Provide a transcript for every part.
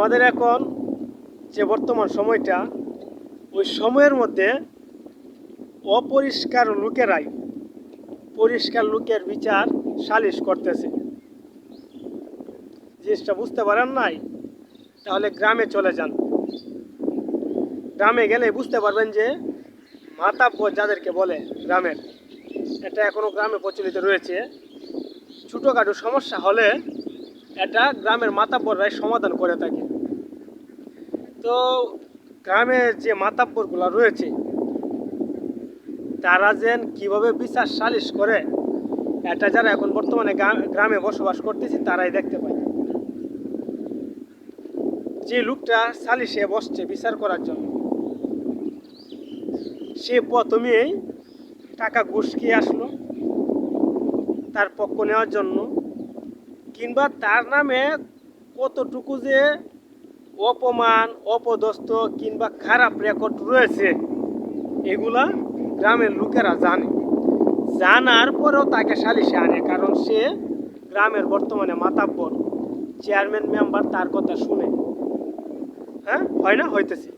আমাদের এখন যে বর্তমান সময়টা, ওই সময়ের মধ্যে অপরিষ্কার লোকেরাই পরিষ্কার লোকের বিচার সালিশ করতেছে। জিনিসটা বুঝতে পারেন নাই, তাহলে গ্রামে চলে যান। গ্রামে গেলে বুঝতে পারবেন যে মাতাব্বর যাদেরকে বলে গ্রামের, এটা এখনও গ্রামে প্রচলিত রয়েছে। ছোটোখাটো সমস্যা হলে এটা গ্রামের মাতাব্বররাই সমাধান করে থাকে। তো গ্রামের যে মাতাব্বরগুলো রয়েছে, তারা যেন কীভাবে বিচার সালিশ করে, এটা যারা এখন বর্তমানে গ্রা- গ্রামে বসবাস করতেছে, তারাই দেখতে পায়। যে লোকটা সালিশে বসছে বিচার করার জন্য, সে প্রথমেই টাকা ঘুষ খেয়ে আসলো, তার পক্ষ নেওয়ার জন্য কিংবা তার নামে কতটুকু যে অপমান, অপদস্থ কিংবা খারাপ রেকর্ড রয়েছে, এগুলা গ্রামের লোকেরা জানে। জানার পরেও তাকে সালিশে আনে, কারণ সে গ্রামের বর্তমানে মাতাব্বর। চেয়ারম্যান মেম্বার তার কথা শুনে। হ্যাঁ হয় না? হইতেছে।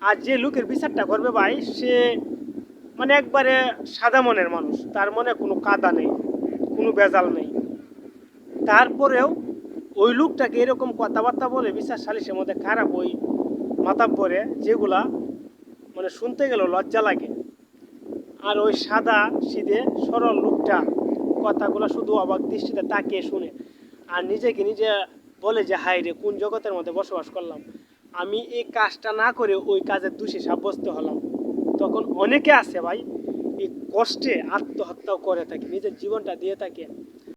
আর যে লোকের বিচারটা করবে ভাই, সে মানে একবারে সাদা মনের মানুষ। তার মনে কোনো কাদা নেই, কোনো বেজাল নেই। তারপরেও ওই লোকটাকে এরকম কথাবার্তা বলে বিচার সালিশের মধ্যে খারাপ ওই মাথা পরে, যেগুলা মানে শুনতে গেলেও লজ্জা লাগে। আর ওই সাদা সিধে সরল লোকটা কথাগুলো শুধু অবাক দৃষ্টিতে তাকিয়ে শুনে, আর নিজেকে নিজে বলে যে হাই রে, কোন জগতের মধ্যে বসবাস করলাম? আমি এই কাজটা না করে ওই কাজের দোষী সাব্যস্ত হলাম। তখন অনেকে আছে ভাই, এই কষ্টে আত্মহত্যাও করে থাকে, নিজের জীবনটা দিয়ে থাকে।